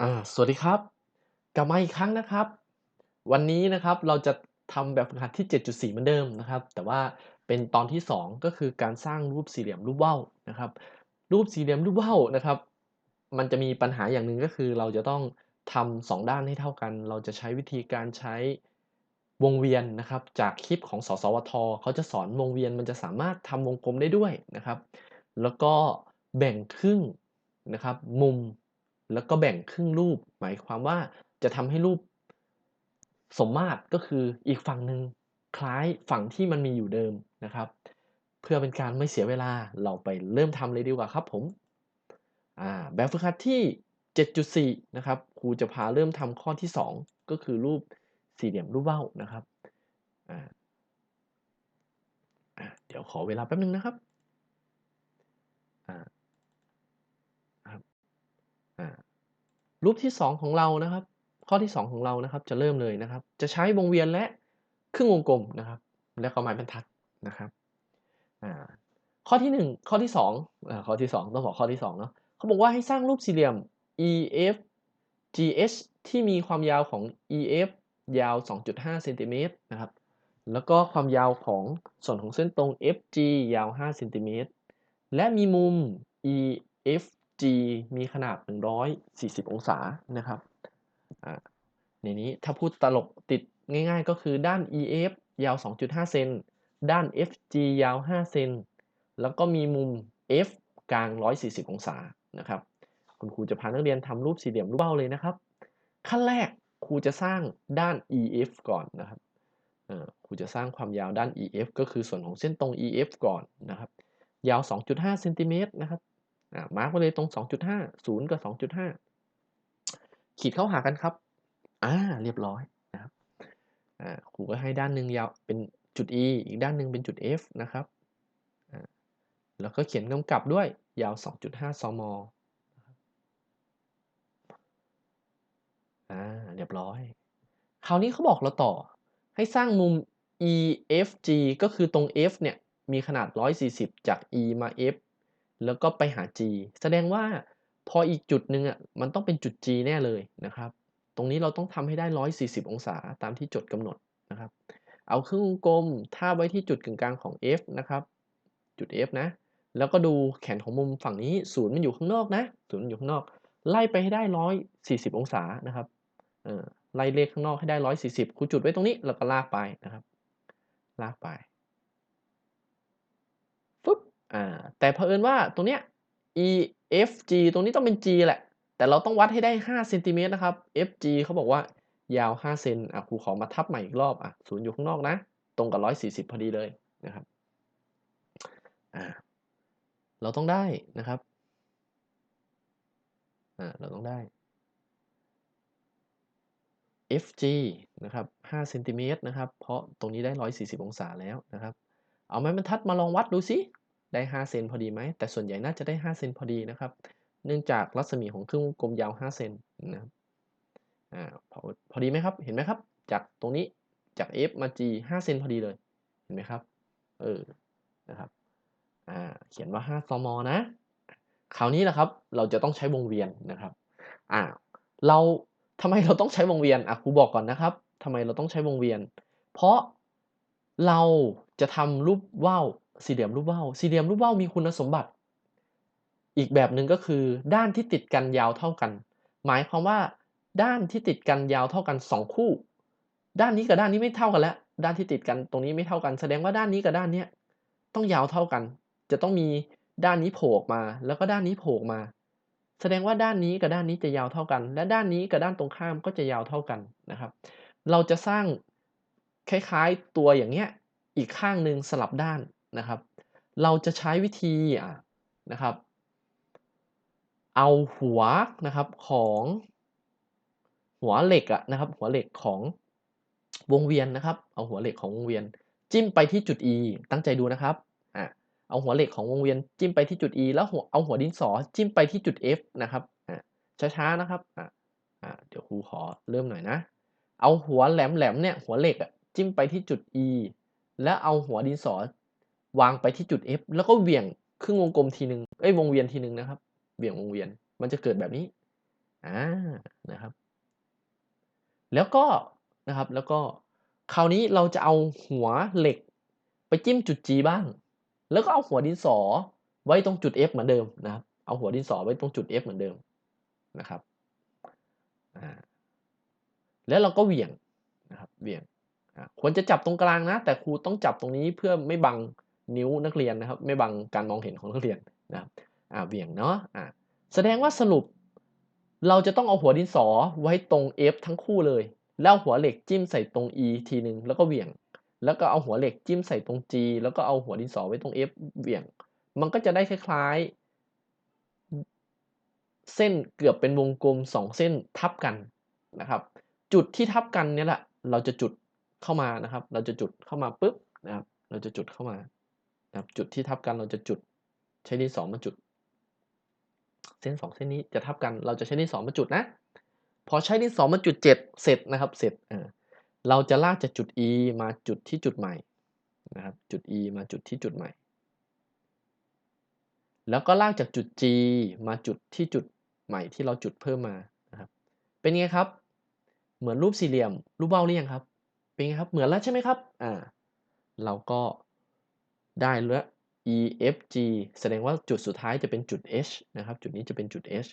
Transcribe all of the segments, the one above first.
อ่าสวัสดีครับ กลับมาอีกครั้งนะครับ วันนี้นะครับเราจะทำแบบฝึกหัดที่ 7.4 เหมือนเดิมนะครับ แต่ว่าเป็นตอนที่ 2 ก็คือการสร้างรูปสี่เหลี่ยมรูปว่าวนะครับ รูปสี่เหลี่ยมรูปว่าวนะครับ มันจะมีปัญหาอย่างหนึ่งก็คือ เราจะต้องทำสองด้านให้เท่ากัน เราจะใช้วิธีการใช้วงเวียนนะครับ จากคลิปของสสวทเขาจะสอนวงเวียนมันจะสามารถทำวงกลมได้ด้วยนะครับ แล้วก็แบ่งครึ่งนะครับ มุม แล้วก็แบ่งครึ่งรูป หมายความว่าจะทำให้รูปสมมาตรก็คืออีกฝั่งหนึ่งคล้ายฝั่งที่มันมีอยู่เดิมนะครับ เพื่อเป็นการไม่เสียเวลาเราไปเริ่มทำเลยดีกว่าครับผมแบบฝึกหัดที่ 7.4 นะครับครูจะพาเริ่มทำข้อที่ 2 ก็คือรูปสี่เหลี่ยมรูปว่าวนะครับเดี๋ยวขอเวลาแป๊บนึงนะครับอ่าครับอ่า รูปที่ 2 ของเรานะครับ ข้อที่ 2 ของเรานะครับ จะเริ่มเลยนะครับ จะใช้วงเวียนและครึ่งวงกลมนะครับ และก็ไม้บรรทัดนะครับข้อที่ 1 ข้อที่2อข้อที่ 2 ต้องบอกข้อที่2เนาะเขาบอกว่าให้สร้างรูปสี่เหลี่ยม EF GH ที่มีความยาวของ EF ยาว 2.5เซนติเมตรนะครับ แล้วก็ความยาวของส่วนของเส้นตรง FG ยาว5เซนติเมตร และมีมุม EF G มีขนาด 140 องศานะครับในนี้ถ้าพูดตลกติดง่ายๆ ก็คือด้าน EF ยาว 2.5 เซน ด้าน FG ยาว 5 เซน แล้วก็มีมุม F กลาง 140 องศานะครับ คุณครูจะพานักเรียนทำรูปสี่เหลี่ยมรูปเบ้าเลยนะครับ ขั้นแรกครูจะสร้างด้าน EF ก่อนนะครับครูจะสร้างความยาวด้าน EF ก็คือส่วนของเส้นตรง EF ก่อนนะครับ ยาว 2.5 เซนติเมตรนะครับ มาร์กไว้เลยตรง 2.5 0 กับ 2.5 ขีดเข้าหากันครับ อ่า เรียบร้อยนะครับ อ่า ครูก็ให้ด้านหนึ่งยาวเป็นจุด E อีกด้านหนึ่งเป็นจุด F นะครับ อ่า แล้วก็เขียนกำกับด้วยยาว 2.5 ซมอ่า เรียบร้อย คราวนี้เขาบอกเราต่อ ให้สร้างมุม EFG ก็คือตรง F เนี่ย มีขนาด 140 จาก E มา F แล้วก็ไปหา G แสดงว่าพออีกจุดหนึ่งอะมันต้องเป็นจุด G แน่เลยนะครับ ตรงนี้เราต้องทำให้ได้ 140 องศาตามที่จดกำหนดนะครับ เอาครึ่งวงกลมท่าไว้ที่จุดกึ่งกลางของ F นะครับ จุด F นะ แล้วก็ดูแขนของมุมฝั่งนี้ศูนย์มันอยู่ข้างนอกนะศูนย์มันอยู่ข้างนอก ไล่ไปให้ได้ 140 องศานะครับไล่เลขข้างนอกให้ได้ 140ครูจุดไว้ตรงนี้แล้วก็ลากไปนะครับ ลากไป อ่าแต่เผอิญว่าตรงเนี้ย EFG ตรงนี้ต้องเป็น G แหละ แต่เราต้องวัดให้ได้5เซนติเมตรนะครับ FG เขาบอกว่ายาว5เซนอะครูขอมาทับใหม่อีกรอบอะศูนย์อยู่ข้างนอกนะ ตรงกับ 140 พอดีเลยนะครับอ่าเราต้องได้นะครับอ่าเราต้องได้ FG นะครับ5เซนติเมตรนะครับ เพราะตรงนี้ได้ 140 องศาแล้วนะครับ เอาไม้บรรทัดมาลองวัดดูสิ ได้ 5 เซนพอดีไหม แต่ส่วนใหญ่น่าจะได้ 5 เซนพอดีนะครับ เนื่องจากรัศมีของครึ่งวงกลมยาว 5 เซนนะครับอ่าพอพอดีไหมครับ เห็นไหมครับ จากตรงนี้จาก F มา G 5 เซนพอดีเลย เห็นไหมครับ เออ นะครับ อ่า เขียนว่า 5 ซม นะ คราวนี้แหละครับ เราจะต้องใช้วงเวียนนะครับ อ่า เราทำไมเราต้องใช้วงเวียน อะครูบอกก่อนนะครับทำไมเราต้องใช้วงเวียน เพราะเราจะทำรูปว่าว สี่เหลี่ยมรูปว่าวสี่เหลี่ยมรูปว่าวมีคุณสมบัติ อีกแบบหนึ่งก็คือ ด้านที่ติดกันยาวเท่ากัน หมายความว่า ด้านที่ติดกันยาวเท่ากัน 2 คู่ ด้านนี้กับด้านนี้ไม่เท่ากันแล้ว ด้านที่ติดกันตรงนี้ไม่เท่ากัน แสดงว่าด้านนี้กับด้านนี้ต้องยาวเท่ากัน จะต้องมีด้านนี้โผล่ออกมา แล้วก็ด้านนี้โผล่มา แสดงว่าด้านนี้กับด้านนี้จะยาวเท่ากัน และด้านนี้กับด้านตรงข้ามก็จะยาวเท่ากันนะครับ เราจะสร้างคล้ายๆตัวอย่างเงี้ยอีกข้างหนึ่งสลับด้าน นะครับ เราจะใช้วิธีนะครับ เอาหัวนะครับของหัวเหล็กอะนะครับ หัวเหล็กของวงเวียนนะครับ เอาหัวเหล็กของวงเวียน จิ้มไปที่จุด E ตั้งใจดูนะครับอะเอาหัวเหล็กของวงเวียนจิ้มไปที่จุด E แล้วหัวเอาหัวดินสอจิ้มไปที่จุด F นะครับอะช้าๆนะครับอะอะเดี๋ยวครูขอเริ่มหน่อยนะ เอาหัวแหลมๆเนี่ยหัวเหล็กอะจิ้มไปที่จุด E แล้วเอาหัวดินสอ วางไปที่จุด F แล้วก็เหวี่ยงครึ่งวงกลมทีหนึ่งเอ้ยวงเวียนทีหนึ่งนะครับ เหวี่ยงวงเวียน มันจะเกิดแบบนี้อานะครับ แล้วก็ นะครับ แล้วก็ คราวนี้เราจะเอาหัวเหล็ก ไปจิ้มจุด G บ้าง แล้วก็เอาหัวดินสอไว้ตรงจุด F เหมือนเดิมนะครับ เอาหัวดินสอไว้ตรงจุด F เหมือนเดิม นะครับ อ่า แล้วเราก็เหวี่ยง นะครับ เหวี่ยง ควรจะจับตรงกลางนะ แต่ครูต้องจับตรงนี้เพื่อไม่บัง นิ้วนักเรียนนะครับ ไม่บังการมองเห็นของนักเรียนนะครับอ่าเหวี่ยงเนาะอ่าแสดงว่าสรุป เราจะต้องเอาหัวดินสอไว้ตรง F ทั้งคู่เลย แล้วหัวเหล็กจิ้มใส่ตรง E ทีหนึ่งแล้วก็เหวี่ยง แล้วก็เอาหัวเหล็กจิ้มใส่ตรง G แล้วก็เอาหัวดินสอไว้ตรง F เหวี่ยง มันก็จะได้คล้ายๆ เส้นเกือบเป็นวงกลมสองเส้นทับกันนะครับ จุดที่ทับกันเนี่ยแหละเราจะจุดเข้ามานะครับ เราจะจุดเข้ามาปุ๊บนะครับ เราจะจุดเข้ามา นะครับจุดที่ทับกันเราจะจุดใช้ดินสอมาจุด เส้นสองเส้นนี้จะทับกันเราจะใช้ดินสอมาจุดนะ พอใช้ดินสอมาจุดเจ็ดเสร็จนะครับเสร็จเออเราจะลากจากจุด E มาจุดที่จุดใหม่นะครับจุด E มาจุดที่จุดใหม่ แล้วก็ลากจากจุด G มาจุดที่จุดใหม่ที่เราจุดเพิ่มมานะครับเป็นไงครับ เหมือนรูปสี่เหลี่ยมรูปเบ้าหรือยังครับ เป็นไงครับเหมือนแล้วใช่ไหมครับอ่าเราก็ ได้แล้ว E F G แสดงว่าจุดสุดท้ายจะเป็นจุด H นะครับ จุดนี้จะเป็นจุด H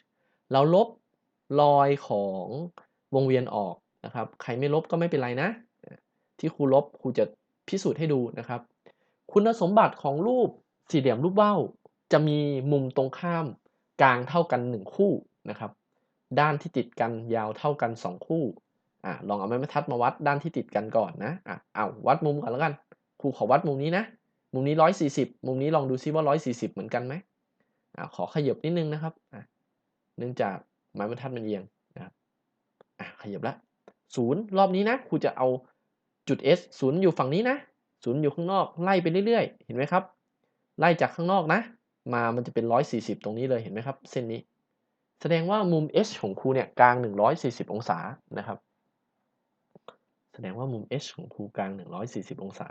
เราลบรอยของวงเวียนออกนะครับ ใครไม่ลบก็ไม่เป็นไรนะ ที่ครูลบครูจะพิสูจน์ให้ดูนะครับ คุณสมบัติของรูปสี่เหลี่ยมรูปเบ้าจะมีมุมตรงข้ามกลางเท่ากัน 1 คู่นะครับ ด้านที่ติดกันยาวเท่ากัน 2 คู่อะลองเอาไม้บรรทัดมาวัดด้านที่ติดกันก่อนนะอะเอาวัดมุมก่อนแล้วกันครูขอวัดมุมนี้นะ มุมนี้ 140 มุมนี้ลองดูซิว่า 140 เหมือนกันไหมอะขอขยับนิดนึงนะครับ เนื่องจากไม้บรรทัดมันเอียงนะครับอะขยับละศูนย์รอบนี้นะครูจะเอาจุด S ศูนย์อยู่ฝั่งนี้นะศูนย์อยู่ข้างนอกไล่ไปเรื่อยๆ เห็นไหมครับ ไล่จากข้างนอกนะ มามันจะเป็น 140 ตรงนี้เลยเห็นไหมครับ เส้นนี้ แสดงว่ามุม H ของครูเนี่ยกลาง 140 องศานะครับ แสดงว่ามุม H ของครูกลาง 140 องศา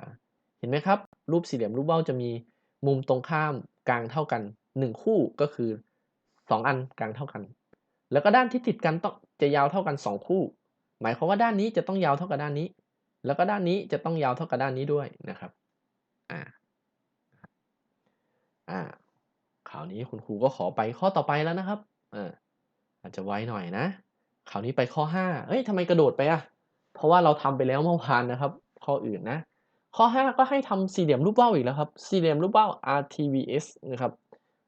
เห็นไหมครับ รูปสี่เหลี่ยมรูปเบ้าจะมีมุมตรงข้ามกลางเท่ากัน 1 คู่ก็คือ 2 อันกลางเท่ากัน แล้วก็ด้านที่ติดกันต้องจะยาวเท่ากัน 2 คู่ หมายความว่าด้านนี้จะต้องยาวเท่ากับด้านนี้ แล้วก็ด้านนี้จะต้องยาวเท่ากับด้านนี้ด้วยนะครับอ่าอ่าคราวนี้คุณครูก็ขอไปข้อต่อไปแล้วนะครับอ่าอาจจะไวหน่อยนะคราวนี้ไปข้อ 5 เอ้ยทำไมกระโดดไปอะเพราะว่าเราทำไปแล้วเมื่อวานนะครับ ข้ออื่นนะ ข้อ 5 ก็ให้ทำสี่เหลี่ยมรูปเบ้าอีกแล้วครับ สี่เหลี่ยมรูปเบ้า RTVS นะครับ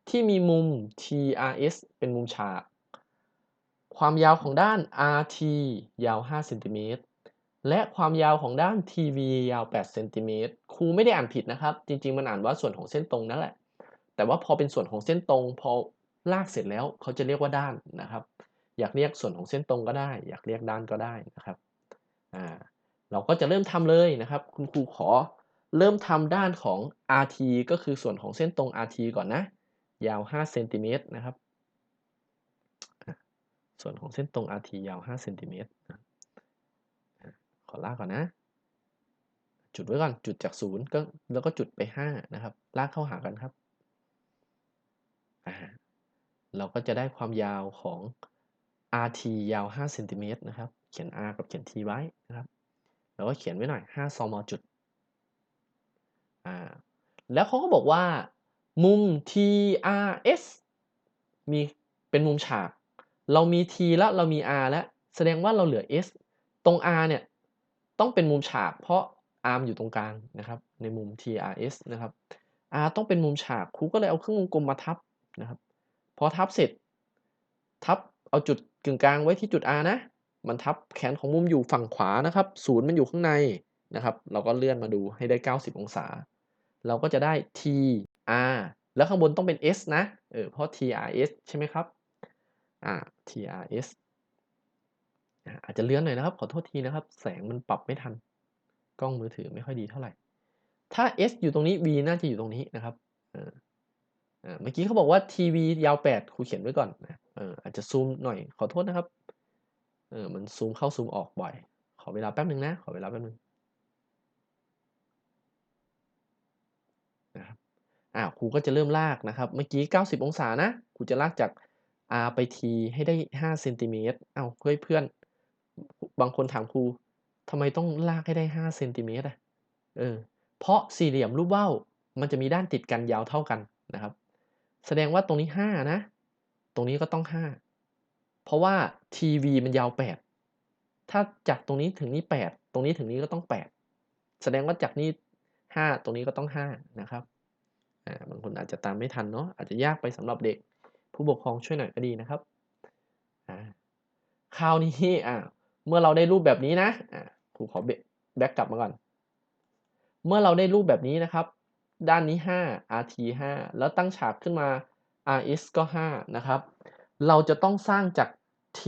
ที่มีมุม TRS เป็นมุมฉาก ความยาวของด้าน RT ยาว5เซนติเมตร และความยาวของด้าน TV ยาว8เซนติเมตร ครูไม่ได้อ่านผิดนะครับ จริง ๆ มันอ่านว่าส่วนของเส้นตรงนั่นแหละ แต่ว่าพอเป็นส่วนของเส้นตรง พอลากเสร็จแล้วเขาจะเรียกว่าด้านนะครับ อยากเรียกส่วนของเส้นตรงก็ได้ อยากเรียกด้านก็ได้นะครับ อ่า เราก็จะเริ่มทำเลยนะครับ คุณครูขอเริ่มทำด้านของ RT ก็คือส่วนของเส้นตรง RT ก่อนนะ ยาว5เซนติเมตรนะครับ ส่วนของเส้นตรง RT ยาว5เซนติเมตรขอลากก่อนนะ จุดไว้ก่อน จุดจากศูนย์ก็แล้วก็จุดไป 5 นะครับ ลากเข้าหากันครับ เราก็จะได้ความยาวของ RT ยาว5เซนติเมตรนะครับ เขียน R กับเขียน T ไว้นะครับ แล้วก็เขียนไว้หน่อย5ซมจุดอ่าแล้วเขาก็บอกว่า มุม TRS มีเป็นมุมฉาก เรามี T แล้วเรามี R แล้ว แสดงว่าเราเหลือ S ตรง R เนี่ย ต้องเป็นมุมฉาก เพราะ R อยู่ตรงกลางนะครับ ในมุม TRS นะครับ R ต้องเป็นมุมฉาก ครูก็เลยเอาเครื่องวงกลมมาทับนะครับ พอทับเสร็จ ทับเอาจุดกึ่งกลางไว้ที่จุด R นะ มันทับแขนของมุมอยู่ฝั่งขวานะครับศูนย์มันอยู่ข้างในนะครับ เราก็เลื่อนมาดูให้ได้ 90 องศา เราก็จะได้ T R แล้วข้างบนต้องเป็น S นะ เออ เพราะ TRS ใช่ไหมครับ อ่า TRS อาจจะเลื่อนหน่อยนะครับ ขอโทษทีนะครับ แสงมันปรับไม่ทัน กล้องมือถือไม่ค่อยดีเท่าไหร่ ถ้า S อยู่ตรงนี้ V น่าจะอยู่ตรงนี้นะครับเออเมื่อกี้เขาบอกว่า TV ยาว 8 ครูเขียนไว้ก่อนนะเอออาจจะซูมหน่อย ขอโทษนะครับ เออมันซูมเข้าซูมออกบ่อย ขอเวลาแป๊บหนึ่งนะ ขอเวลาแป๊บหนึ่งนะครับอ่าครูก็จะเริ่มลากนะครับ เมื่อกี้ 90 องศานะครูจะลากจาก r ไป t ให้ได้5เซนติเมตรเอ้าวเฮ้ยเพื่อน บางคนถามครูทำไมต้องลากให้ได้5เซนติเมตรอะเออเพราะสี่เหลี่ยมรูปว่าวมันจะมีด้านติดกันยาวเท่ากันนะครับ แสดงว่าตรงนี้ 5 นะ ตรงนี้ก็ต้อง 5 เพราะว่า TV มันยาว 8 ถ้าจากตรงนี้ถึงนี้ 8 ตรงนี้ถึงนี้ก็ต้อง 8 แสดงว่าจากนี้ 5 ตรงนี้ก็ต้อง 5 นะครับบางคนอาจจะตามไม่ทันเนาะอาจจะยากไปสำหรับเด็ก ผู้ปกครองช่วยหน่อยก็ดีนะครับคราวนี้อ่าเมื่อเราได้รูปแบบนี้นะครูขอแบ็กกลับมาก่อน เมื่อเราได้รูปแบบนี้นะครับ ด้านนี้ 5 rt 5แล้วตั้งฉากขึ้นมา rs ก็ 5 นะครับ เราจะต้องสร้างจาก t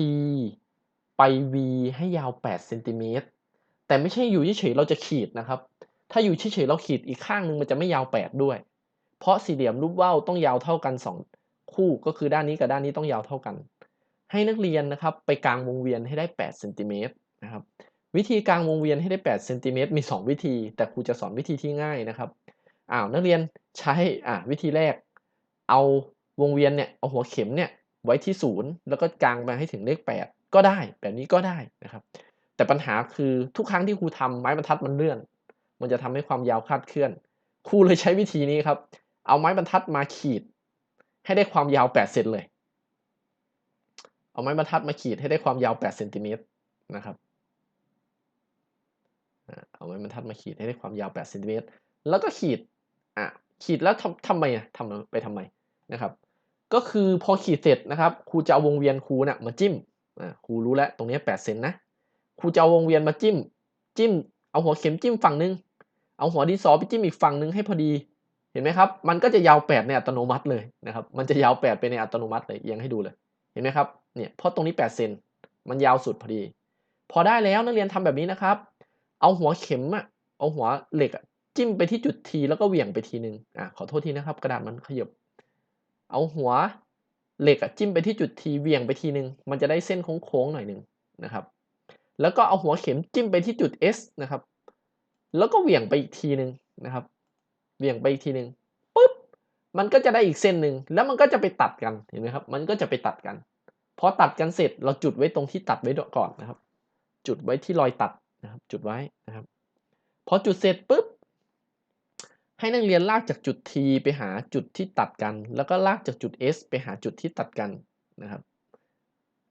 ไป v ให้ยาว8เซนติเมตรแต่ไม่ใช่อยู่เฉยๆเราจะขีดนะครับ ถ้าอยู่เฉยๆเราขีดอีกข้างหนึ่งมันจะไม่ยาว 8 ด้วย เพราะสี่เหลี่ยมรูปว่าวต้องยาวเท่ากัน 2 คู่ก็คือด้านนี้กับด้านนี้ต้องยาวเท่ากัน ให้นักเรียนนะครับไปกลางวงเวียนให้ได้8เซนติเมตรนะครับวิธีกลางวงเวียนให้ได้8เซนติเมตรมี 2 วิธี แต่ครูจะสอนวิธีที่ง่ายนะครับอ้าวนักเรียนใช้อ่าวิธีแรก เอาวงเวียนเนี่ยเอาหัวเข็มเนี่ย ไว้ที่ศูนย์แล้วก็กางไปให้ถึงเลข 8 ก็ได้แบบนี้ก็ได้นะครับ แต่ปัญหาคือทุกครั้งที่ครูทำไม้บรรทัดมันเลื่อน มันจะทำให้ความยาวคลาดเคลื่อน ครูเลยใช้วิธีนี้ครับ เอาไม้บรรทัดมาขีด ให้ได้ความยาว8เซนเลย เอาไม้บรรทัดมาขีดให้ได้ความยาว8เซนติเมตรนะครับเอาไม้บรรทัดมาขีดให้ได้ความยาว8เซนติเมตรแล้วก็ขีดอะขีดแล้วทำทำไมอะทำไปทำไมนะครับ ก็คือพอขีดเสร็จนะครับครูจะเอาวงเวียนครูเนี่ยมาจิ้มครูรู้แล้วตรงนี้8เซนนะครูจะเอาวงเวียนมาจิ้ม จิ้ม เอาหัวเข็มจิ้มฝั่งนึง เอาหัวดินสอไปจิ้มอีกฝั่งนึงให้พอดี เห็นไหมครับ มันก็จะยาว8ในอัตโนมัติเลยนะครับ มันจะยาว8ไปในอัตโนมัติเลยเอียงให้ดูเลย เห็นไหมครับ เนี่ยเพราะตรงนี้8เซนมันยาวสุดพอดี พอได้แล้วนักเรียนทำแบบนี้นะครับ เอาหัวเข็มอะเอาหัวเหล็กอะจิ้มไปที่จุดทีแล้วก็เหวี่ยงไปทีนึงอะขอโทษทีนะครับ กระดาษมันขยบ เอาหัวเหล็กจิ้มไปที่จุดทีเหวี่ยงไปทีนึง มันจะได้เส้นโค้งๆหน่อยนึงนะครับ แล้วก็เอาหัวเข็มจิ้มไปที่จุด S นะครับ แล้วก็เหวี่ยงไปอีกทีนึงนะครับเหวี่ยงไปอีกทีนึงปุ๊บ มันก็จะได้อีกเส้นหนึ่งแล้วมันก็จะไปตัดกัน เห็นไหมครับ มันก็จะไปตัดกัน พอตัดกันเสร็จ เราจุดไว้ตรงที่ตัดไว้ก่อนนะครับ จุดไว้ที่รอยตัดนะครับ จุดไว้นะครับ พอจุดเสร็จปุ๊บ ให้นักเรียนลากจากจุด T ไปหาจุดที่ตัดกัน แล้วก็ลากจากจุด S ไปหาจุดที่ตัดกันนะครับ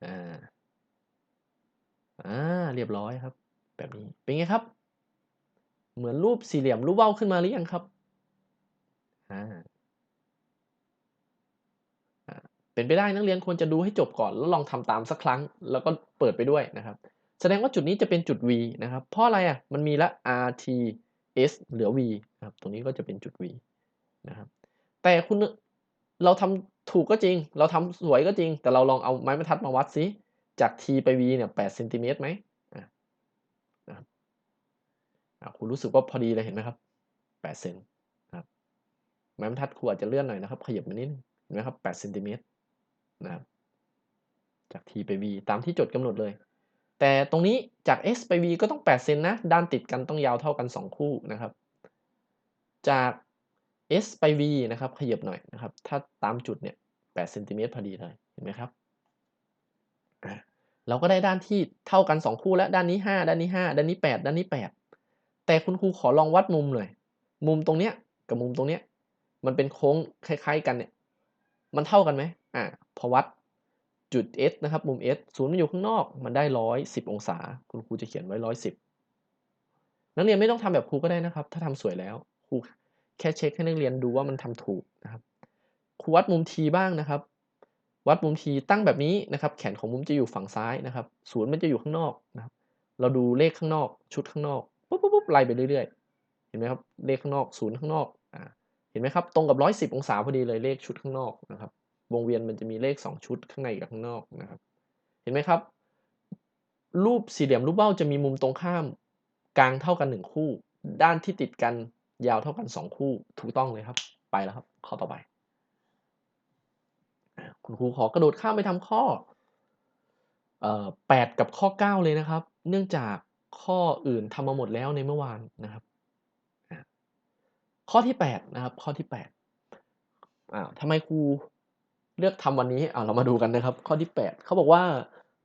อ่า อ่า เรียบร้อยครับ แบบนี้ เป็นไงครับ เหมือนรูปสี่เหลี่ยมรูปว่าขึ้นมาหรือยังครับ อ่า เป็นไปได้นักเรียนควรจะดูให้จบก่อน แล้วลองทำตามสักครั้ง แล้วก็เปิดไปด้วยนะครับ แสดงว่าจุดนี้จะเป็นจุด V นะครับ เพราะอะไรอะ มันมีละ R T S เหลือ V นะครับ ตรงนี้ก็จะเป็นจุด V นะครับ แต่คุณเราทำถูกก็จริง เราทำสวยก็จริง แต่เราลองเอาไม้บรรทัดมาวัดซิ จาก T ไป V เนี่ย8เซนติเมตรไหมอะนะครับอะคุณรู้สึกว่าพอดีเลยเห็นไหมครับ8เซนนะครับไม้บรรทัดครูอาจจะเลื่อนหน่อยนะครับ ขยับมานิดนึงเห็นไหมครับ8เซนติเมตรนะครับ จาก T ไป V ตามที่โจทย์กำหนดเลย แต่ตรงนี้จาก S ไป V ก็ต้อง8เซนนะ ด้านติดกันต้องยาวเท่ากัน 2 คู่นะครับ จาก S ไป V นะครับ ขยับหน่อยนะครับ ถ้าตามจุดเนี่ย8เซนติเมตรพอดีเลย เห็นไหมครับ เราก็ได้ด้านที่เท่ากัน 2 คู่แล้ว ด้านนี้ 5 ด้านนี้ 5 ด้านนี้ 8 ด้านนี้ 8 แต่คุณครูขอลองวัดมุมหน่อย มุมตรงเนี้ยกับมุมตรงเนี้ย มันเป็นโค้งคล้าย ๆ กันเนี่ย มันเท่ากันไหมอ่า พอวัด จุด S นะครับ มุม S ศูนย์มันอยู่ข้างนอก มันได้110องศา คุณครูจะเขียนไว้110นักเรียนไม่ต้องทำแบบครูก็ได้นะครับ ถ้าทำสวยแล้ว ครูแค่เช็คให้นักเรียนดูว่ามันทำถูกนะครับ ครูวัดมุม T บ้างนะครับ วัดมุม T ตั้งแบบนี้นะครับ แขนของมุมจะอยู่ฝั่งซ้ายนะครับ ศูนย์มันจะอยู่ข้างนอกนะครับ เราดูเลขข้างนอก ชุดข้างนอก ปุ๊บปุ๊บปุ๊บไล่ไปเรื่อยๆ เห็นไหมครับ เลขข้างนอก ศูนย์ข้างนอกอ่าเห็นไหมครับ ตรงกับ110องศาพอดีเลย เลขชุดข้างนอกนะครับ วงเวียนมันจะมีเลข 2 ชุดข้างในกับข้างนอกนะครับ เห็นไหมครับ รูปสี่เหลี่ยมรูปเบ้าจะมีมุมตรงข้าม กลางเท่ากัน 1 คู่ ด้านที่ติดกันยาวเท่ากัน 2 คู่ถูกต้องเลยครับ ไปแล้วครับข้อต่อไป คุณครูขอกระโดดข้ามไปทำข้อเอ่อ8กับข้อ 9 เลยนะครับ เนื่องจากข้ออื่นทำมาหมดแล้วในเมื่อวานนะครับ ข้อที่ 8 นะครับ ข้อที่8อ่าทำไมครู เลือกทำวันนี้อ่าเรามาดูกันนะครับ ข้อที่ 8 เขาบอกว่า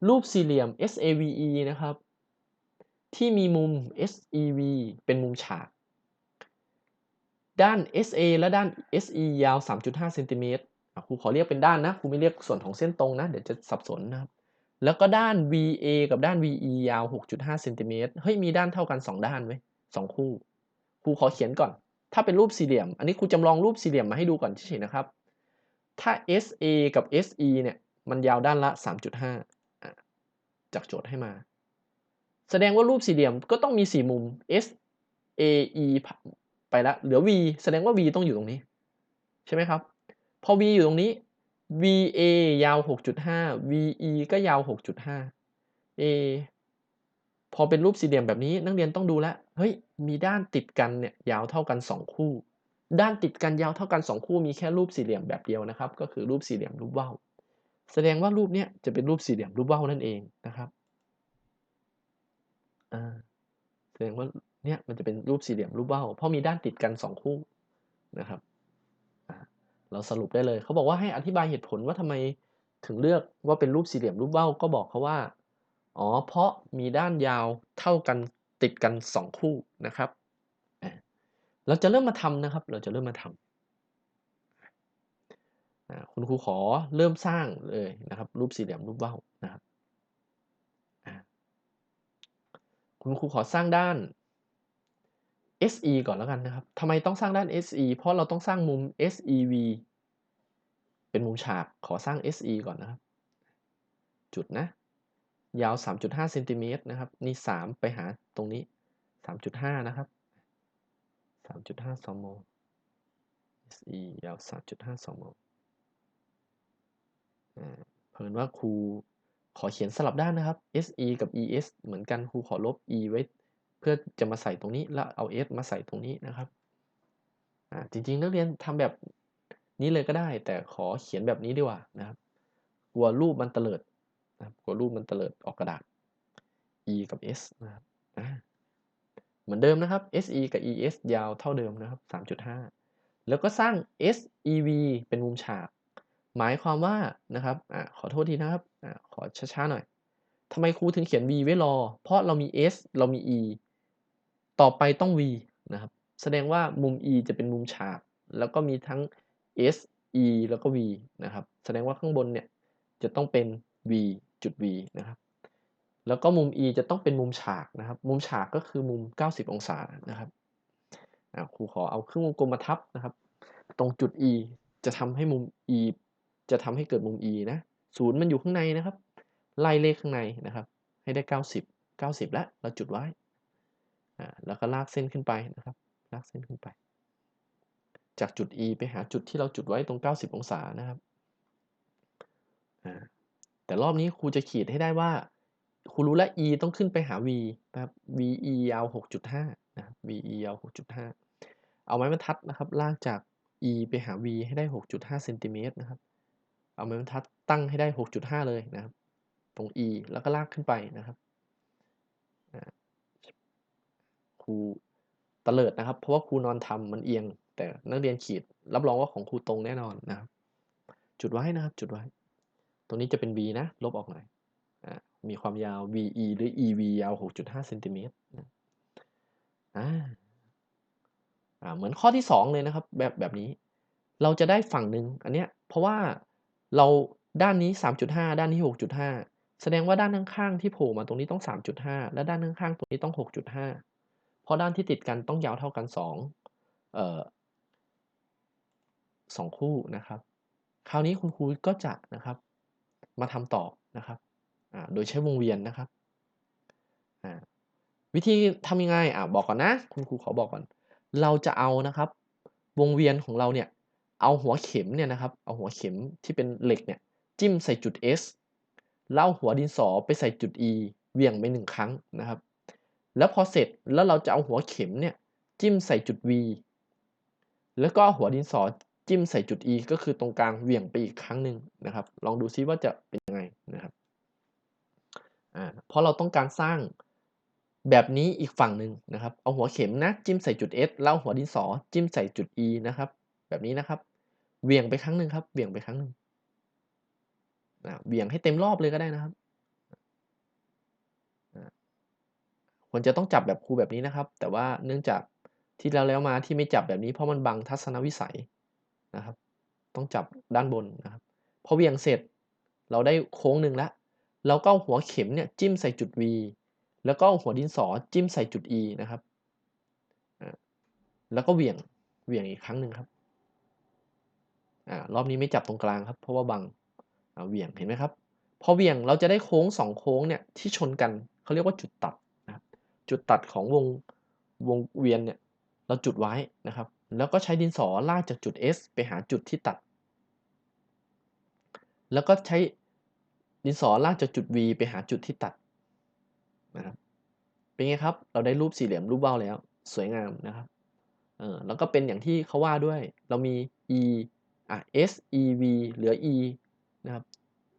รูปสี่เหลี่ยม SAVE นะครับ ที่มีมุม SEV เป็นมุมฉาก ด้าน SA และด้าน SE ยาว 3.5เซนติเมตรครูขอเรียกเป็นด้านนะครูไม่เรียกส่วนของเส้นตรงนะ เดี๋ยวจะสับสนนะครับ แล้วก็ด้าน VA กับด้าน VE ยาว 6.5เซนติเมตรเฮ้ยมีด้านเท่ากัน 2 ด้านไหมสองคู่ครูขอเขียนก่อน ถ้าเป็นรูปสี่เหลี่ยม อันนี้ครูจำลองรูปสี่เหลี่ยมมาให้ดูก่อนเฉยๆนะครับ ถ้า SA กับ SE เนี่ย มันยาวด้านละ 3.5 จากโจทย์ให้มา แสดงว่ารูปสี่เหลี่ยมก็ต้องมีสี่มุม SAE ไปแล้วเหลือ V แสดงว่า V ต้องอยู่ตรงนี้ ใช่ไหมครับ พอ V อยู่ตรงนี้ VA ยาว 6.5 VE ก็ยาว 6.5 A พอเป็นรูปสี่เหลี่ยมแบบนี้นักเรียนต้องดูแล้ว เฮ้ย มีด้านติดกันเนี่ย ยาวเท่ากัน 2 คู่ ด้านติดกันยาวเท่ากัน 2 คู่มีแค่รูปสี่เหลี่ยมแบบเดียวนะครับ ก็คือรูปสี่เหลี่ยมรูปว่าวแสดงว่ารูปเนี้ยจะเป็นรูปสี่เหลี่ยมรูปว่าวนั่นเองนะครับอ่าแสดงว่าเนี่ยมันจะเป็นรูปสี่เหลี่ยมรูปว่าวเพราะมีด้านติดกัน 2 คู่นะครับเราสรุปได้เลยเขาบอกว่าให้อธิบายเหตุผลว่าทำไมถึงเลือกว่าเป็นรูปสี่เหลี่ยมรูปว่าวก็บอกเขาว่าอ๋อเพราะมีด้านยาวเท่ากันติดกัน 2 คู่นะครับ เราจะเริ่มมาทำนะครับ เราจะเริ่มมาทำอ่าคุณครูขอเริ่มสร้างเลยนะครับ รูปสี่เหลี่ยมรูปว่าวนะครับคุณครูขอสร้างด้าน SE ก่อนแล้วกันนะครับทำไมต้องสร้างด้าน SE เพราะเราต้องสร้างมุม SEV เป็นมุมฉาก ขอสร้าง SE ก่อนนะครับ จุดนะ ยาว 3.5เซนติเมตรนะครับ นี่ 3 ไปหาตรงนี้ 3.5 นะครับ 3.5 2 โม SE ยาว 3.5 2 โมอ่าเพิ่นว่าครูขอเขียนสลับด้านนะครับ SE กับ ES เหมือนกันครูขอลบ E ไว้ เพื่อจะมาใส่ตรงนี้ แล้วเอา S มาใส่ตรงนี้นะครับอ่าจริงๆ นักเรียนทำแบบนี้เลยก็ได้ แต่ขอเขียนแบบนี้ดีกว่านะครับ กลัวรูปมันเตลิดนะครับกลัวรูปมันเตลิดออกกระดาษ E กับ S นะครับ มือนเดิมนะครับ SE กับ ES ยาวเท่าเดิมนะครับ 3.5 แล้วก็สร้าง SEV เป็นมุมฉาก หมายความว่านะครับอขอโทษทีนะครับอขอช้าๆหน่อยทำไมครูถึงเขียน V ไว้รอ เพราะเรามี S เรามี E ต่อไปต้อง V นะครับ แสดงว่ามุม E จะเป็นมุมฉาก แล้วก็มีทั้ง S E แล้วก็ V นะครับ แสดงว่าข้างบนเนี่ยจะต้องเป็น V จุด V นะครับ แล้วก็มุม E จะต้องเป็นมุมฉากนะครับ มุมฉากก็คือมุม 90 องศานะครับครูขอเอาเครื่องวงกลมมาทับนะครับ ตรงจุด E จะทำให้มุม E จะทำให้เกิดมุม E นะศูนย์มันอยู่ข้างในนะครับ ไล่เลขข้างในนะครับ ให้ได้ 90 90 แล้วเราจุดไว้อ่าแล้วก็ลากเส้นขึ้นไปนะครับ ลากเส้นขึ้นไป จากจุด E ไปหาจุดที่เราจุดไว้ตรง 90 องศานะครับอ่าแต่รอบนี้ครูจะขีดให้ได้ว่า ครูรู้แล้ว E ต้องขึ้นไปหา V นะครับ VE ยาว6.5นะครับ VE ยาว6.5 เอาไม้บรรทัดนะครับ ลากจาก E ไปหา V ให้ได้ 6.5เซนติเมตรนะครับ เอาไม้บรรทัดตั้งให้ได้ 6.5 เลยนะครับ ตรง E แล้วก็ลากขึ้นไปนะครับครูตะเลิดนะครับ เพราะว่าครูนอนทำมันเอียง แต่นักเรียนขีด รับรองว่าของครูตรงแน่นอนนะครับ จุดไว้นะครับ จุดไว้ ตรงนี้จะเป็น V นะ ลบออกหน่อยอ่า มีความยาว VE หรือ EV ยาว 6.5เซนติเมตรอ่าเหมือนข้อที่ 2 เลยนะครับ แบบแบบนี้ เราจะได้ฝั่งหนึ่งอันเนี้ย เพราะว่าเราด้านนี้ 3.5 ด้านนี้ 6.5 แสดงว่าด้านข้างๆที่โผล่มาตรงนี้ต้อง 3.5 และด้านข้างๆตรงนี้ต้อง 6.5 เพราะด้านที่ติดกันต้องยาวเท่ากัน 2 เอ่อ2คู่นะครับ คราวนี้คุณครูก็จะนะครับ มาทำต่อนะครับ โดยใช้วงเวียนนะครับ วิธีทำยังไงอ่าบอกก่อนนะ คุณครูขอบอกก่อน เราจะเอานะครับ วงเวียนของเราเนี่ย เอาหัวเข็มเนี่ยนะครับ เอาหัวเข็มที่เป็นเหล็กเนี่ยจิ้มใส่จุด S แล้วเอาหัวดินสอไปใส่จุด E เวียงไปหนึ่งครั้งนะครับ แล้วพอเสร็จแล้วเราจะเอาหัวเข็มเนี่ยจิ้มใส่จุด V แล้วก็หัวดินสอจิ้มใส่จุด E ก็คือตรงกลางเวียงไปอีกครั้งหนึ่งนะครับ ลองดูซิว่าจะเป็นยังไงนะครับ อ่าเพราะเราต้องการสร้างแบบนี้อีกฝั่งหนึ่งนะครับ เอาหัวเข็มนะจิ้มใส่จุด S แล้วหัวดินสอจิ้มใส่จุด E นะครับ แบบนี้นะครับเวียงไปครั้งหนึ่งครับเวียงไปครั้งหนึ่งอ่าเวียงให้เต็มรอบเลยก็ได้นะครับควรจะต้องจับแบบครูแบบนี้นะครับ แต่ว่าเนื่องจากที่แล้วแล้วมาที่ไม่จับแบบนี้เพราะมันบังทัศนวิสัยนะครับ ต้องจับด้านบนนะครับพอเวียงเสร็จเราได้โค้งหนึ่งแล้ว เราก็หัวเข็มเนี่ยจิ้มใส่จุด V แล้วก็หัวดินสอจิ้มใส่จุด E นะครับแล้วก็เหวี่ยงเหวี่ยงอีกครั้งหนึ่งครับอรอบนี้ไม่จับตรงกลางครับ เพราะว่าบังเหวี่ยงเห็นไหมครับ พอเหวี่ยงเราจะได้โค้งสองโค้งเนี่ยที่ชนกันเขาเรียกว่าจุดตัดนะจุดตัดของวงวงเวียนเนี่ยเราจุดไว้นะครับ แล้วก็ใช้ดินสอลากจากจุด S ไปหาจุดที่ตัด แล้วก็ใช้ ดินสอลากจากจุด V ไปหาจุดที่ตัดนะครับเป็นไงครับ เราได้รูปสี่เหลี่ยมรูปเบ้าแล้ว สวยงามนะครับเออแล้วก็เป็นอย่างที่เขาว่าด้วย เรามี e อะ s e v เหลือ e นะครับ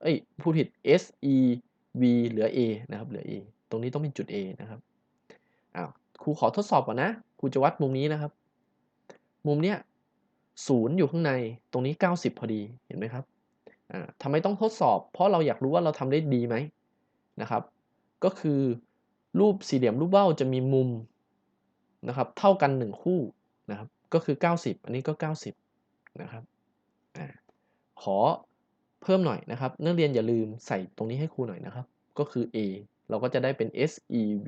เอ้ยพูดผิด s e v เหลือ a นะครับ เหลือ a ตรงนี้ต้องเป็นจุด a นะครับอ้าวครูขอทดสอบก่อนนะครูจะวัดมุมนี้นะครับ มุมเนี้ยศูนย์อยู่ข้างในตรงนี้ 90 พอดีเห็นไหมครับ ทำไมต้องทดสอบ เพราะเราอยากรู้ว่าเราทำได้ดีไหมนะครับ ก็คือรูปสี่เหลี่ยมรูปเบ้าจะมีมุมนะครับ เท่ากัน 1 คู่นะครับ ก็คือ 90 อันนี้ก็ 90 นะครับอขอเพิ่มหน่อยนะครับ นักเรียนอย่าลืมใส่ตรงนี้ให้ครูหน่อยนะครับ ก็คือ A เราก็จะได้เป็น S E V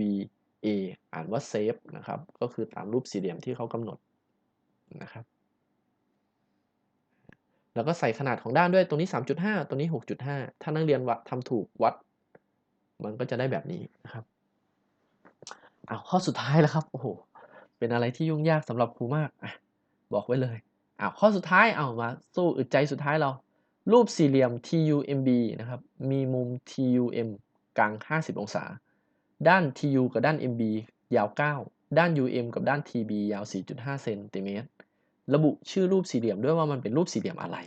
A อ่านว่า save นะครับ ก็คือตามรูปสี่เหลี่ยมที่เขากำหนดนะครับ แล้วก็ใส่ขนาดของด้านด้วยตรงนี้ 3.5ตรงนี้ 6.5 ถ้านักเรียนวัดทำถูกวัด มันก็จะได้แบบนี้นะครับเอาข้อสุดท้ายแล้วครับโอ้โหเป็นอะไรที่ยุ่งยากสำหรับครูมากอะบอกไว้เลยเอาข้อสุดท้ายเอามาสู้อึดใจสุดท้ายเรา รูปสี่เหลี่ยม TUMB นะครับมีมุม TUM กลาง 50 องศา ด้าน TU กับด้าน MB ยาว 9 ด้าน UM กับด้าน TB ยาว 4.5 เซนติเมตร ระบุชื่อรูปสี่เหลี่ยมด้วยว่ามันเป็นรูปสี่เหลี่ยมอะไร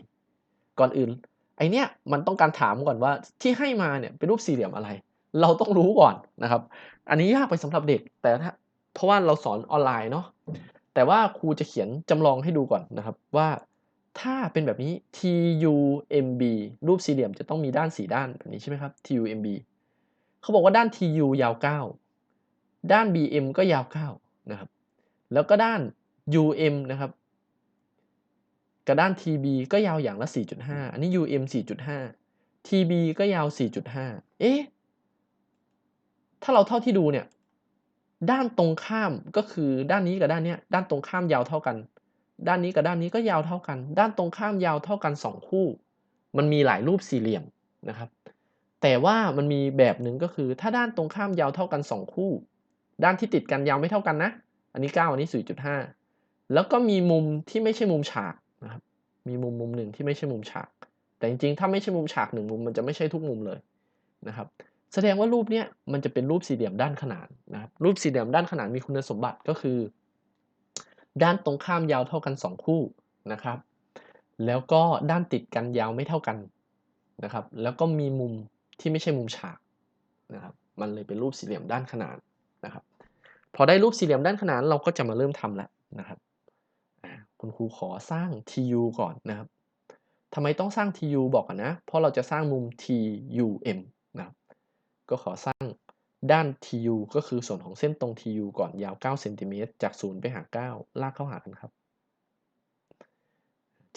ก่อนอื่น ไอเนี้ยมันต้องการถามก่อนว่าที่ให้มาเนี่ยเป็นรูปสี่เหลี่ยมอะไร เราต้องรู้ก่อนนะครับ อันนี้ยากไปสำหรับเด็ก แต่ถ้าเพราะว่าเราสอนออนไลน์เนาะ แต่ว่าครูจะเขียนจำลองให้ดูก่อนนะครับ ว่าถ้าเป็นแบบนี้ TUMB รูปสี่เหลี่ยมจะต้องมีด้านสี่ด้านแบบนี้ใช่ไหมครับ TUMB เขาบอกว่าด้าน TU ยาว 9 ด้าน BM ก็ยาว 9 นะครับ แล้วก็ด้าน UM นะครับ กับด้าน TB ก็ยาวอย่างละ 4.5 อันนี้ UM 4.5 TB ก็ยาว 4.5 เอ๊ะ ถ้าเราเท่าที่ดูเนี่ย ด้านตรงข้ามก็คือด้านนี้กับด้านเนี้ย ด้านตรงข้ามยาวเท่ากัน ด้านนี้กับด้านนี้ก็ยาวเท่ากัน ด้านตรงข้ามยาวเท่ากัน 2 คู่ มันมีหลายรูปสี่เหลี่ยมนะครับ แต่ว่ามันมีแบบหนึ่งก็คือ ถ้าด้านตรงข้ามยาวเท่ากัน 2 คู่ ด้านที่ติดกันยาวไม่เท่ากันนะ อันนี้ 9 อันนี้ 4.5 แล้วก็มีมุมที่ไม่ใช่มุมฉาก มีมุมมุมหนึ่งที่ไม่ใช่มุมฉาก แต่จริงๆ ถ้าไม่ใช่มุมฉากหนึ่งมุมมันจะไม่ใช่ทุกมุมเลยนะครับ แสดงว่ารูปเนี้ยมันจะเป็นรูปสี่เหลี่ยมด้านขนานนะครับ รูปสี่เหลี่ยมด้านขนานมีคุณสมบัติก็คือ ด้านตรงข้ามยาวเท่ากัน 2 คู่นะครับ แล้วก็ด้านติดกันยาวไม่เท่ากันนะครับ แล้วก็มีมุมที่ไม่ใช่มุมฉากนะครับ มันเลยเป็นรูปสี่เหลี่ยมด้านขนานนะครับ พอได้รูปสี่เหลี่ยมด้านขนานเราก็จะมาเริ่มทำแล้วนะครับ คุณครูขอสร้าง TU ก่อนนะครับทำไมต้องสร้าง TU บอกก่อนนะ เพราะเราจะสร้างมุม TUM นะครับก็ขอสร้างด้าน TU ก็คือส่วนของเส้นตรง TU ก่อนยาว9เซนติเมตรจาก 0 ไปหา 9 ลากเข้าหากันครับ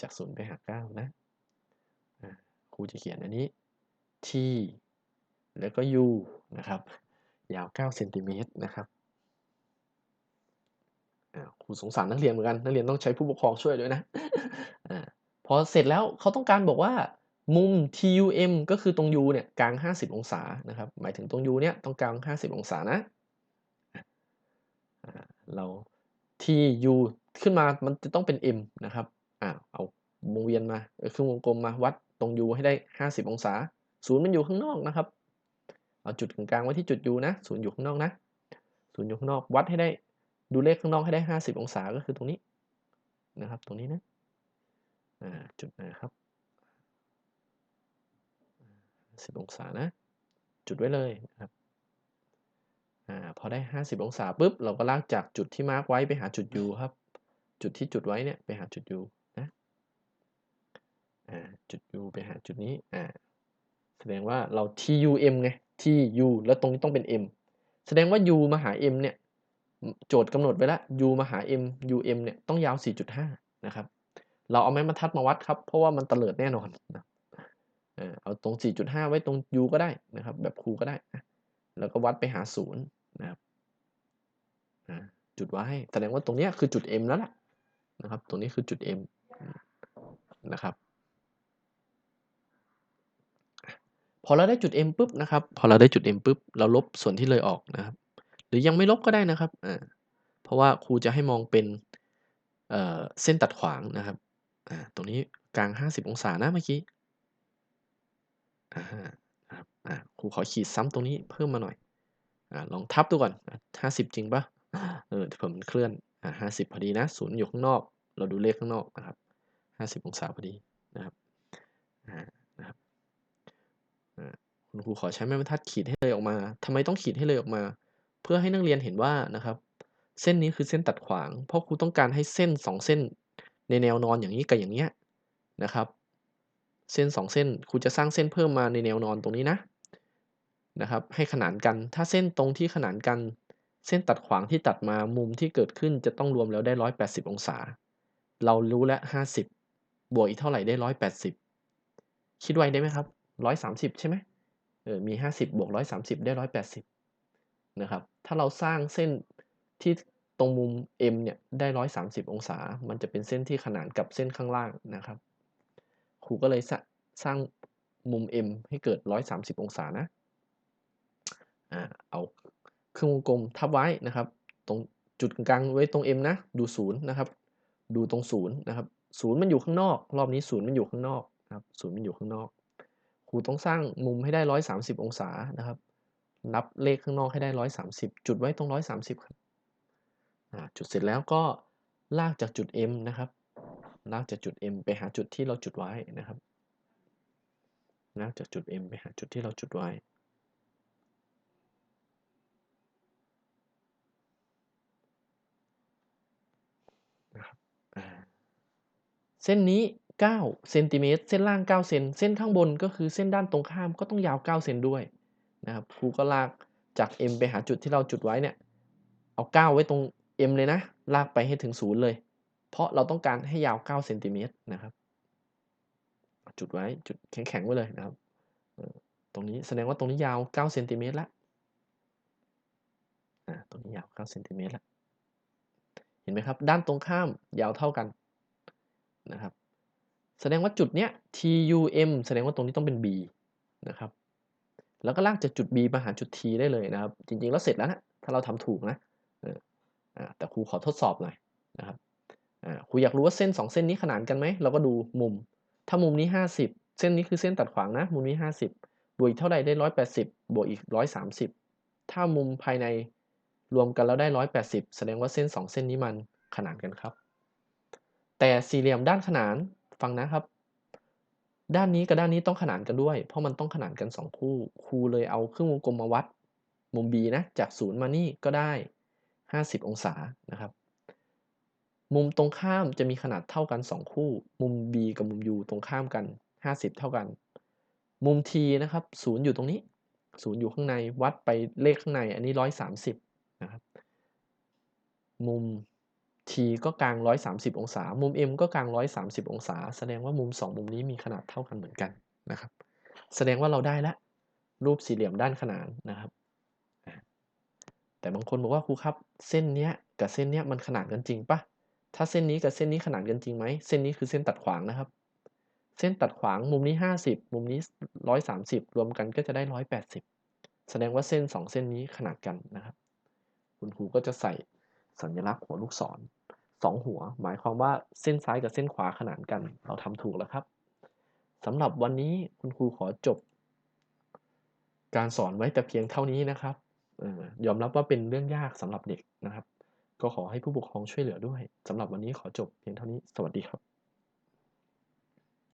จาก 0 ไปหา 9 นะครูจะเขียนอันนี้ T แล้วก็ U นะครับ ยาว9เซนติเมตรนะครับ ครูสงสารนักเรียนเหมือนกัน นักเรียนต้องใช้ผู้ปกครองช่วยด้วยนะอพอเสร็จแล้วเขาต้องการบอกว่า มุม TUM ก็คือตรง U เนี่ยกลาง 50 องศานะครับ หมายถึงตรง U เนี่ยต้องกลาง 50 องศานะเรา TU ขึ้นมามันจะต้องเป็น M นะครับอ่าเอาวงเวียนมาครึ่งวงกลมมาวัดตรง U ให้ได้ 50 องศาศูนย์มันอยู่ข้างนอกนะครับ เอาจุดกลางไว้ที่จุด U นะศูนย์อยู่ข้างนอกนะศูนย์อยู่ข้างนอกวัดให้ได้ ดูเลขข้างนอกให้ได้ 50 องศาก็คือตรงนี้นะครับ ตรงนี้นะจุดนะครับ10 องศานะ จุดไว้เลยนะครับอพอได้ 50 องศาปุ๊บ เราก็ลากจากจุดที่มาร์กไว้ไปหาจุด U ครับ จุดที่จุดไว้เนี่ยไปหาจุด U นะจุด U ไปหาจุดนี้แสดงว่าเรา TUM ไง TU แล้วตรงนี้ต้องเป็น M แสดงว่า U มาหา M เนี่ย โจทย์กำหนดไว้แล้ว U มาหา M UM เนี่ยต้องยาว 4.5 นะครับ เราเอาไม้บรรทัดมาวัดครับ เพราะว่ามันเตลิดแน่นอนนะเอาตรง 4.5 ไว้ตรง U ก็ได้นะครับ แบบครูก็ได้นะแล้วก็วัดไปหาศูนย์นะครับจุดไว้แสดงว่าตรงนี้คือจุด M แล้วล่ะนะครับ ตรงนี้คือจุด M นะครับ พอเราได้จุด M ปุ๊บนะครับ พอเราได้จุด M ปุ๊บ เราลบส่วนที่เลยออกนะครับ หรือยังไม่ลบก็ได้นะครับอ่าเพราะว่าครูจะให้มองเป็นเอ่อเส้นตัดขวางนะครับอ่าตรงนี้กลาง 50 องศานะเมื่อกี้อ่าครับอ่าครูขอขีดซ้ำตรงนี้เพิ่มมาหน่อยอ่าลองทับดูก่อน 50 จริงปะเออเผมมันเคลื่อนอ่า50พอดีนะศูนย์อยู่ข้างนอก เราดูเลขข้างนอกนะครับ50องศาพอดีนะครับอ่านะครับอ่าคุณครูขอใช้ไม้บรรทัดขีดให้เลยออกมาทำไมต้องขีดให้เลยออกมา เพื่อให้นักเรียนเห็นว่านะครับ เส้นนี้คือเส้นตัดขวาง เพราะครูต้องการให้เส้น 2 เส้น ในแนวนอนอย่างนี้กับอย่างเงี้ยนะครับ เส้น 2 เส้นครูจะสร้างเส้นเพิ่มมาในแนวนอนตรงนี้นะนะครับ ให้ขนานกันถ้าเส้นตรงที่ขนานกัน เส้นตัดขวางที่ตัดมามุมที่เกิดขึ้นจะต้องรวมแล้วได้ 180 องศา เรารู้แล้ว50 บวกอีกเท่าไหร่ได้ 180 คิดไว้ได้ไหมครับ 130 ใช่ไหมเออมี 50 บวก 130 ได้ 180 นะครับ ถ้าเราสร้างเส้นที่ตรงมุม M เนี่ยได้ 130 องศา มันจะเป็นเส้นที่ขนานกับเส้นข้างล่างนะครับ ครูก็เลยสร้างมุม M ให้เกิด 130 องศานะอ่าเอาเครื่องวงกลมทับไว้นะครับ ตรงจุดกลางไว้ตรง M นะ ดูศูนย์นะครับ ดูตรงศูนย์นะครับศูนย์มันอยู่ข้างนอก รอบนี้ศูนย์มันอยู่ข้างนอกนะครับศูนย์มันอยู่ข้างนอก ครูต้องสร้างมุมให้ได้ 130 องศานะครับ นับเลขข้างนอกให้ได้ 130 จุดไว้ตรง 130 ครับจุดเสร็จแล้วก็ลากจากจุด M นะครับ ลากจากจุด M ไปหาจุดที่เราจุดไว้นะครับ ลากจากจุด M ไปหาจุดที่เราจุดไว้นะครับเส้นนี้9เซนติเมตรเส้นล่าง 9 เซน เส้นข้างบนก็คือเส้นด้านตรงข้ามก็ต้องยาว 9 เซนด้วย นะครับครูก็ลากจาก M ไปหาจุดที่เราจุดไว้เนี่ย เอา 9 ไว้ตรง M เลยนะ ลากไปให้ถึงศูนย์เลย เพราะเราต้องการให้ยาว 9 เซนติเมตรนะครับ จุดไว้จุดแข็งๆไว้เลยนะครับ ตรงนี้แสดงว่าตรงนี้ยาว 9 เซนติเมตรละตรงนี้ยาว 9 เซนติเมตรละเห็นไหมครับ ด้านตรงข้ามยาวเท่ากันนะครับ แสดงว่าจุดเนี้ย TUM แสดงว่าตรงนี้ต้องเป็น B นะครับ แล้วก็ลากจากจุด B มาหาจุด T ได้เลยนะครับ จริงๆ แล้วเสร็จแล้วนะ ถ้าเราทำถูกนะแต่ครูขอทดสอบหน่อยนะครับครูอยากรู้ว่าเส้น 2 เส้นนี้ขนานกันไหม เราก็ดูมุม ถ้ามุมนี้ 50 เส้นนี้คือเส้นตัดขวางนะ มุมนี้ 50 บวกอีกเท่าไหร่ได้ 180 บวกอีก 130 ถ้ามุมภายในรวมกันแล้วได้ 180 แสดงว่าเส้น 2 เส้นนี้มันขนานกันครับ แต่สี่เหลี่ยมด้านขนานฟังนะครับ ด้านนี้กับด้านนี้ต้องขนานกันด้วย เพราะมันต้องขนานกัน 2 คู่ ครูเลยเอาเครื่องวงกลมมาวัด มุม B นะ จากศูนย์มานี่ก็ได้ 50 องศานะครับ มุมตรงข้ามจะมีขนาดเท่ากัน 2 คู่ มุม B กับมุม U ตรงข้ามกัน 50 เท่ากัน มุม T นะครับ 0 อยู่ตรงนี้ 0 อยู่ข้างใน วัดไปเลขข้างใน อันนี้ 130 นะครับ มุม T ก็กลาง 130 องศา มุม M ก็กลาง 130 องศา แสดงว่ามุม 2 มุมนี้มีขนาดเท่ากันเหมือนกันนะครับ แสดงว่าเราได้แล้วรูปสี่เหลี่ยมด้านขนานนะครับ แต่บางคนบอกว่าครูครับ เส้นเนี้ยกับเส้นเนี้ยมันขนานกันจริงปะถ้าเส้นนี้กับเส้นนี้ขนานกันจริงไหม เส้นนี้คือเส้นตัดขวางนะครับ เส้นตัดขวางมุมนี้ 50 มุมนี้ 130 รวมกันก็จะได้ 180 แสดงว่าเส้น 2 เส้นนี้ขนาดกันนะครับ คุณครูก็จะใส่ สัญลักษณ์หัวลูกศรสองหัว หมายความว่าเส้นซ้ายกับเส้นขวาขนานกัน เราทำถูกแล้วครับสำหรับวันนี้คุณครูขอจบ การสอนไว้แต่เพียงเท่านี้นะครับยอมรับว่าเป็นเรื่องยากสำหรับเด็กนะครับ ก็ขอให้ผู้ปกครองช่วยเหลือด้วยสำหรับวันนี้ขอจบเพียงเท่านี้ สวัสดีครับ